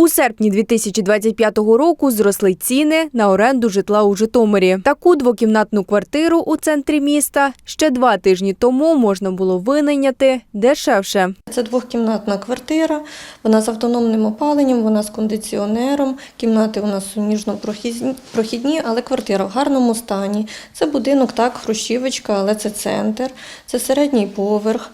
У серпні 2025 року зросли ціни на оренду житла у Житомирі. Таку двокімнатну квартиру у центрі міста ще два тижні тому можна було винайняти дешевше. Це двохкімнатна квартира, вона з автономним опаленням, вона з кондиціонером. Кімнати у нас суміжно-прохідні, прохідні, але квартира в гарному стані. Це будинок, так, хрущівочка, але це центр, це середній поверх.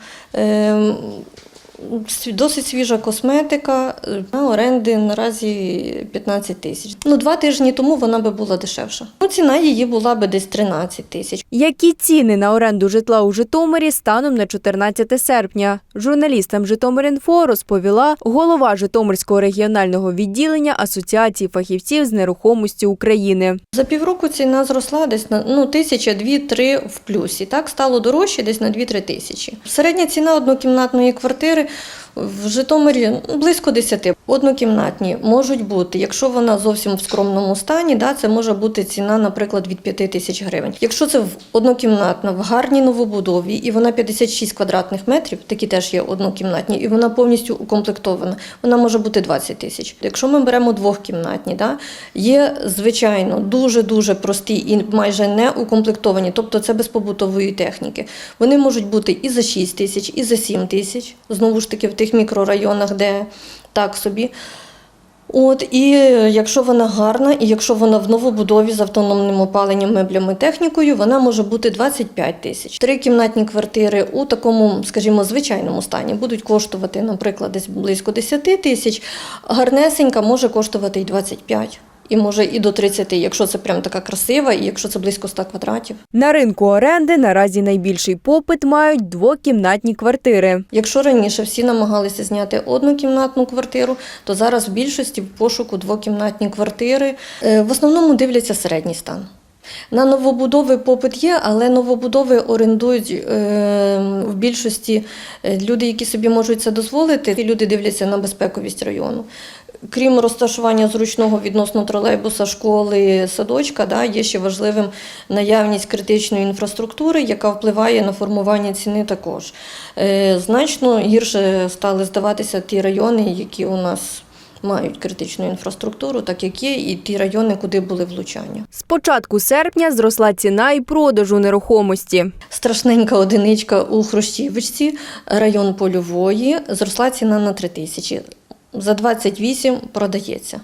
Досить свіжа косметика, е, на оренди наразі 15 тисяч. Ну, два тижні тому вона би була дешевша. Ну, ціна її була би десь 13 тисяч. Які ціни на оренду житла у Житомирі станом на 14 серпня? Журналістам Житомир.Інфо розповіла голова Житомирського регіонального відділення Асоціації фахівців з нерухомості України. За півроку ціна зросла десь на ну, тисяча, дві-три в плюсі. Так стало дорожче десь на 2-3 тисячі. Середня ціна однокімнатної квартири в Житомирі ну, близько 10. Однокімнатні можуть бути, якщо вона зовсім в скромному стані, да, це може бути ціна, наприклад, від 5 тисяч гривень. Якщо це в- однокімнатна, в гарній новобудові, і вона 56 квадратних метрів, такі теж є однокімнатні, і вона повністю укомплектована, вона може бути 20 тисяч. Якщо ми беремо двохкімнатні, да, є, звичайно, дуже-дуже прості і майже не укомплектовані, тобто це без побутової техніки. Вони можуть бути і за 6 тисяч, і за 7 тисяч, знову ж таки, в тих мікрорайонах, де так собі. От, і якщо вона гарна, і якщо вона в новобудові з автономним опаленням, меблями, технікою, вона може бути 25 тисяч. Трикімнатні квартири у такому, скажімо, звичайному стані будуть коштувати, наприклад, десь близько 10 тисяч. Гарнесенька може коштувати і 25. І може і до 30, якщо це прям така красива, і якщо це близько 100 квадратів. На ринку оренди наразі найбільший попит мають двокімнатні квартири. Якщо раніше всі намагалися зняти однокімнатну квартиру, то зараз в більшості в пошуку двокімнатні квартири. Е, В основному дивляться середній стан. На новобудови попит є, але новобудови орендують е, в більшості е, люди, які собі можуть це дозволити. Люди дивляться на безпековість району. Крім розташування зручного відносно тролейбуса, школи, садочка, да, є ще важливим наявність критичної інфраструктури, яка впливає на формування ціни також. Е, значно гірше стали здаватися ті райони, які у нас мають критичну інфраструктуру, так як є, і ті райони, куди були влучання. З початку серпня зросла ціна і продажу нерухомості. Страшненька одиничка у Хрущівочці, район Польової, зросла ціна на 3 тисячі. За 28 продається.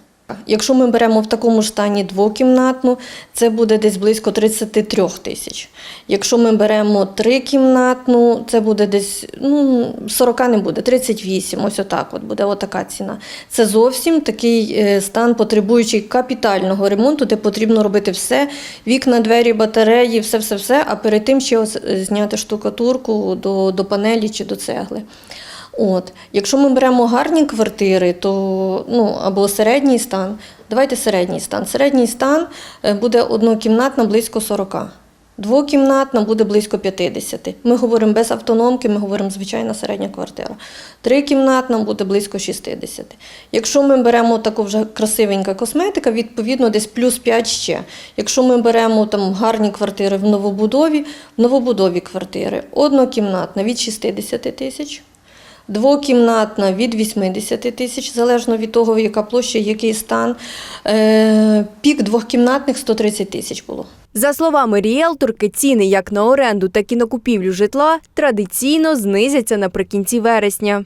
Якщо ми беремо в такому ж стані двокімнатну, це буде десь близько 33 тисяч. Якщо ми беремо трикімнатну, це буде десь ну, 40 не буде, 38, ось отак от буде отака ціна. Це зовсім такий е, стан, потребуючий капітального ремонту, де потрібно робити все: вікна, двері, батареї, все-все-все, а перед тим ще зняти штукатурку до, до панелі чи до цегли. От. Якщо ми беремо гарні квартири, то ну, або середній стан, давайте середній стан. Середній стан е, буде однокімнатна близько 40. Двокімнатна буде близько 50. Ми говоримо без автономки, ми говоримо звичайна середня квартира. Трикімнатна буде близько 60. Якщо ми беремо таку вже красивенька косметика, відповідно десь плюс 5 ще. Якщо ми беремо там гарні квартири в новобудові, в новобудові квартири однокімнатна від 60 тисяч. Двокімнатна від 80 тисяч, залежно від того, яка площа, який стан. Е, Пік двохкімнатних 130 тисяч було. За словами ріелторки, ціни як на оренду, так і на купівлю житла традиційно знизяться наприкінці вересня.